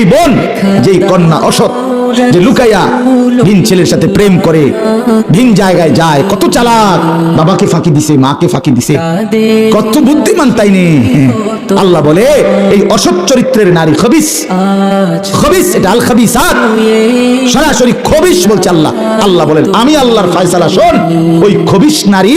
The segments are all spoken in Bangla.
এই বোন যেই কন্যা অসৎ, যে লুকাইয়া ভিন ছেলের সাথে প্রেম করে, ভিন জায়গায় যায়, কত চালাক, বাবাকে ফাঁকি দিছে, মাকে ফাঁকি দিছে, কত বুদ্ধিমান তাই নে। আল্লাহ বলে, এই অসৎ চরিত্রের নারী খবিস খবিস, এটা আল খবিসাত। সরাসরি খবিস বলছে আল্লাহ। আল্লাহ বলেন, আমি আল্লাহর ফয়সালা শোন, ওই খবিস নারী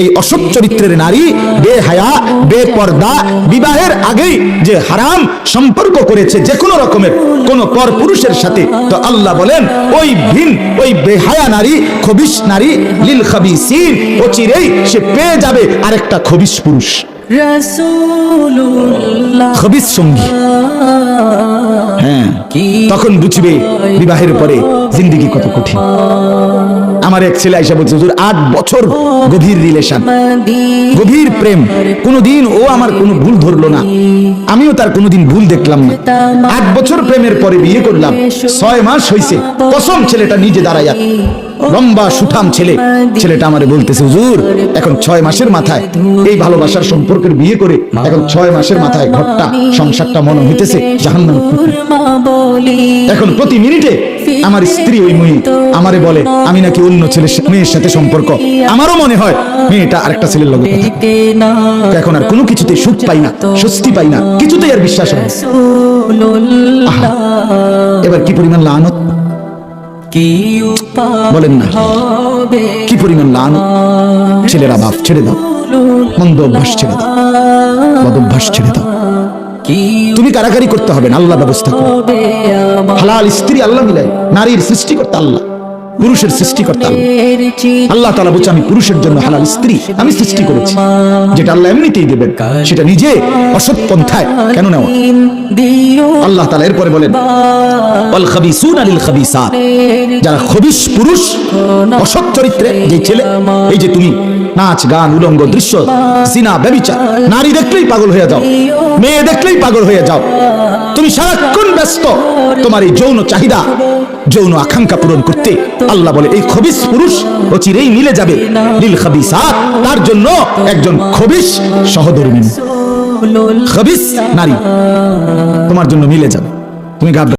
এই অসৎ চরিত্রের নারী বে বেহায়া বেপর্দা বিবাহের আগেই যে হারাম সম্পর্ক করেছে যে কোনো রকমের কোন পর পুরুষের সাথে। তো আল্লাহ বলেন ওই ভিন ওই বেহায়া নারী খবিস নারী লিল খাবিসিন ও চিরেই সে পেয়ে যাবে আরেকটা খবিস পুরুষ। খবিস সঙ্গী। হ্যাঁ তখন বুঝবে বিবাহের পরে জিন্দিগি কত কঠিন। আমার এক ছেলে আইসা বলছে, হুজুর, আট বছর গভীর রিলেশন গভীর প্রেম। কোনোদিন ও আমার কোনো ভুল ধরলো না। আমিও তার কোনোদিন ভুল দেখলাম না। আট বছর প্রেমের পরে বিয়ে করলাম। ছয় মাস হয়েছে কসম ছেলেটা নিজে দাঁড়াইয়া লম্বা সুঠাম ছেলে। ছেলেটা আমারে বলতেছে, হুজুর, এখন ছয় মাসের মাথায় এই ভালোবাসার সম্পর্কের বিয়ে করে এখন ছয় মাসের মাথায় ঘরটা, সংসারটা মনে হইতেছে, জাহান্নাম এখন প্রতি মিনিটে আমার স্ত্রী ওই মেয়ে আমারে বলে, আমি নাকি অন্য ছেলের মেয়ের সাথে সম্পর্ক। আমারও মনে হয় মেয়েটা আরেকটা ছেলের লগে এখন আর কোনো কিছুতে সুখ পাই না, স্বস্তি পাই না, কিছুতেই আর বিশ্বাস হয় এবার কি পরিমাণ লানত। বলেন না। কি পরিমাণ লান? ছেলেরা বাপ ছেড়ে দাও। মন্দ অভ্যাস ছেড়ে দাও। মদ অভ্যাস ছেড়ে দাও। তুমি কারাকারি করতে হবে না আল্লাহ ব্যবস্থা করো। হালাল স্ত্রী আল্লাহ মিলাই নারীর সৃষ্টি করতে আল্লাহ। পুরুষের সৃষ্টিকর্তা। আল্লাহ তালা বলছে, আমি পুরুষের জন্য হালাল স্ত্রী আমি সৃষ্টি করেছি। যেটা আল্লাহ এমনিতেই দেবেন, সেটা নিজে অসৎ পন্থায় কেন নেওয়া? আল্লাহ তালা এরপরে বলেন যারা খবিস পুরুষ, অসৎ চরিত্রে, যে ছেলে, এই যে তুমি নাচ, গান, উলঙ্গ, দৃশ্য, সিনা, ব্যবিচার। নারী দেখলেই পাগল হয়ে যাও, মেয়ে দেখলেই পাগল হয়ে যাও। তুমি সারাক্ষণ ব্যস্ত, তোমার এই যৌন চাহিদা, যৌন আকাঙ্ক্ষা পূরণ করতে আল্লাহ বলে, এই খবিস পুরুষ ও চিরেই মিলে যাবে নীল খাবিসাত, তার জন্য একজন খবিস সহধর্মিনী। খবিস নারী, তোমার জন্য মিলে যাবে। তুমি ঘাবড়া